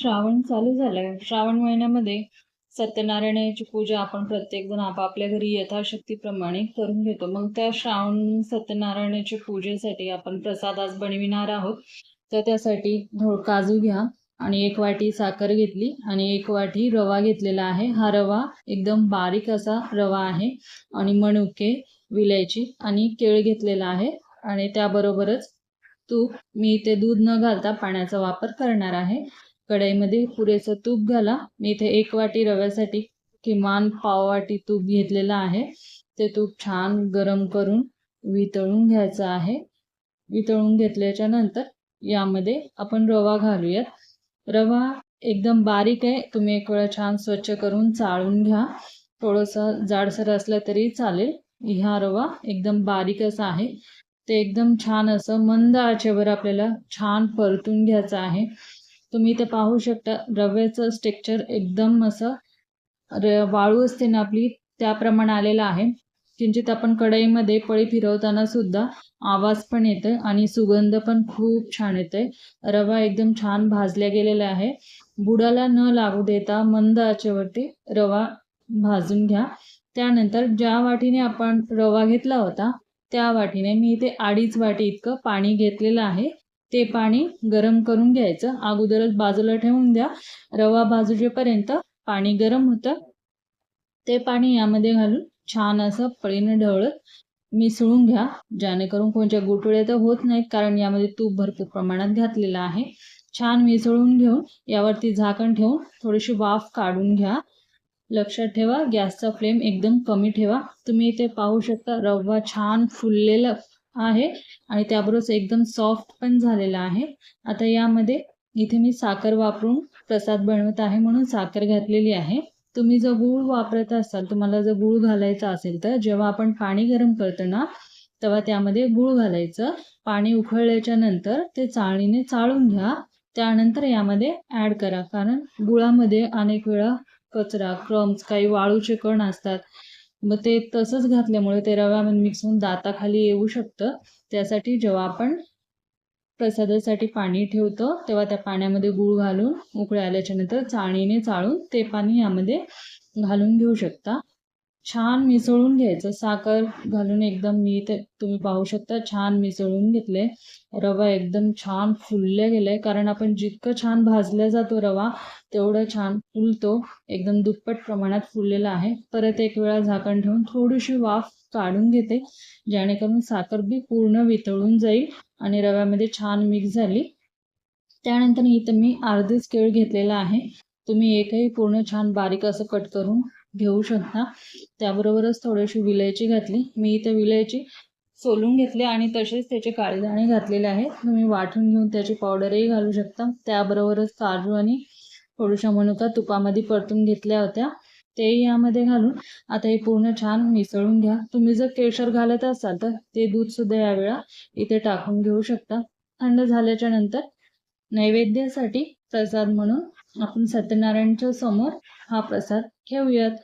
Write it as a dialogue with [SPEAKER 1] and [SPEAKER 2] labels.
[SPEAKER 1] श्रावण चालू झालाय. श्रावण महिन्यामध्ये सत्यनारायणाची पूजा आपण प्रत्येक जण आपापल्या घरी यथाशक्तीप्रमाणे करून घेतो. मग त्या श्रावण सत्यनारायणाच्या पूजेसाठी आपण प्रसाद आज बनविणार आहोत. तर त्यासाठी थोडं काजू घ्या आणि एक वाटी साखर घेतली आणि एक वाटी रवा घेतलेला आहे. हा रवा एकदम बारीक असा रवा आहे आणि मनुके विलायची आणि केळ घेतलेला आहे आणि त्याबरोबरच तूप. मी इथे दूध न घालता पाण्याचा वापर करणार आहे. कढईमध्ये पुरेसं तूप घाला. मी इथे एक वाटी रव्यासाठी किमान पाव वाटी तूप घेतलेलं आहे. ते तूप छान गरम करून वितळून घ्यायचं आहे. वितळून घेतल्याच्या नंतर यामध्ये आपण रवा घालूयात. रवा एकदम बारीक आहे. तुम्ही एक वेळा छान स्वच्छ करून चाळून घ्या. थोडंसं जाडसर असलं तरी चालेल. ह्या रवा एकदम बारीक असा आहे. ते एकदम छान असं मंद आचेवर आपल्याला छान परतून घ्यायचं आहे. तुम्ही इथे पाहू शकता. रव्याचं स्ट्रक्चर एकदम असं र वाळू असते ना आपली त्याप्रमाणे आलेलं आहे. किंचित आपण कढईमध्ये पळी फिरवताना सुद्धा आवाज पण येतोय आणि सुगंध पण खूप छान येतोय. रवा एकदम छान भाजल्या गेलेला आहे. बुडाला न लागू देता मंद आचेवरती रवा भाजून घ्या. त्यानंतर ज्या वाटीने आपण रवा घेतला होता त्या वाटीने मी इथे अडीच वाटी इतकं पाणी घेतलेलं आहे. ते पाणी गरम करून घ्यायचं. अगोदरच बाजूला ठेवून द्या. रवा भाजूजेपर्यंत पाणी गरम होतं. ते पाणी यामध्ये घालून छान असं पळीनं ढवळत मिसळून घ्या. जेणेकरून कोणत्या गुटळ्या तर होत नाहीत कारण यामध्ये तूप भरपूर प्रमाणात घातलेलं आहे. छान मिसळून घेऊन यावरती झाकण ठेवून थोडीशी वाफ काढून घ्या. लक्षात ठेवा गॅसचा फ्लेम एकदम कमी ठेवा. तुम्ही इथे पाहू शकता रवा छान फुललेला आहे. आणि त्याबरोबर एकदम सॉफ्ट पण झालेला आहे. आता यामध्ये इथे मी साखर वापरून प्रसाद बनवत आहे म्हणून साखर घातलेली आहे. तुम्ही जर गूळ वापरत असाल तुम्हाला जर गूळ घालायचा असेल तर जेव्हा आपण पाणी गरम करतो ना तेव्हा त्यामध्ये गूळ घालायचं. पाणी उकळल्याच्या नंतर ते चाळणीने चाळून घ्या. त्यानंतर यामध्ये ॲड करा. कारण गुळामध्ये अनेक वेळा कचरा क्रम्स काही वाळूचे कण असतात. मग ते तसंच घातल्यामुळे ते रव्यामध्ये मिक्स होऊन दाताखाली येऊ शकतं. त्यासाठी जेव्हा आपण प्रसादासाठी पाणी ठेवतो तेव्हा त्या पाण्यामध्ये गूळ घालून उकळे आल्याच्यानंतर चाळणीने चाळून ते पाणी यामध्ये घालून घेऊ शकता. छान मिसळून घ्यायचं. साखर घालून एकदम मी ते तुम्ही पाहू शकता छान मिसळून घेतले. रवा एकदम छान फुलल्या गेलाय कारण आपण जितकं छान भाजल्या जातो रवा तेवढं छान फुलतो. एकदम दुप्पट प्रमाणात फुललेला आहे. परत एक वेळा झाकण ठेवून थोडीशी वाफ काढून घेते. जेणेकरून साखर बी पूर्ण वितळून जाईल आणि रव्यामध्ये छान मिक्स झाली. त्यानंतर इथं मी अर्धीच केळ घेतलेला आहे. तुम्ही एकही पूर्ण छान बारीक असं कट करून घेऊ शकता. त्याबरोबरच थोडीशी विलायची घातली. मी इथे विलायची सोलून घेतले आणि तसेच त्याचे काळे दाणे घातलेले आहेत. तुम्ही वाटून घेऊन त्याची पावडरही घालू शकता. त्याबरोबरच काजू आणि थोड्याशा मनुका तुपामध्ये परतून घेतल्या होत्या. तेही यामध्ये घालून आता हे पूर्ण छान मिसळून घ्या. तुम्ही जर केशर घालत असाल तर ते दूधसुद्धा यावेळा इथे टाकून घेऊ शकता. थंड झाल्याच्यानंतर नैवेद्यासाठी प्रसाद म्हणून आपण सत्यनारायणच्या समोर हा प्रसाद ठेवूयात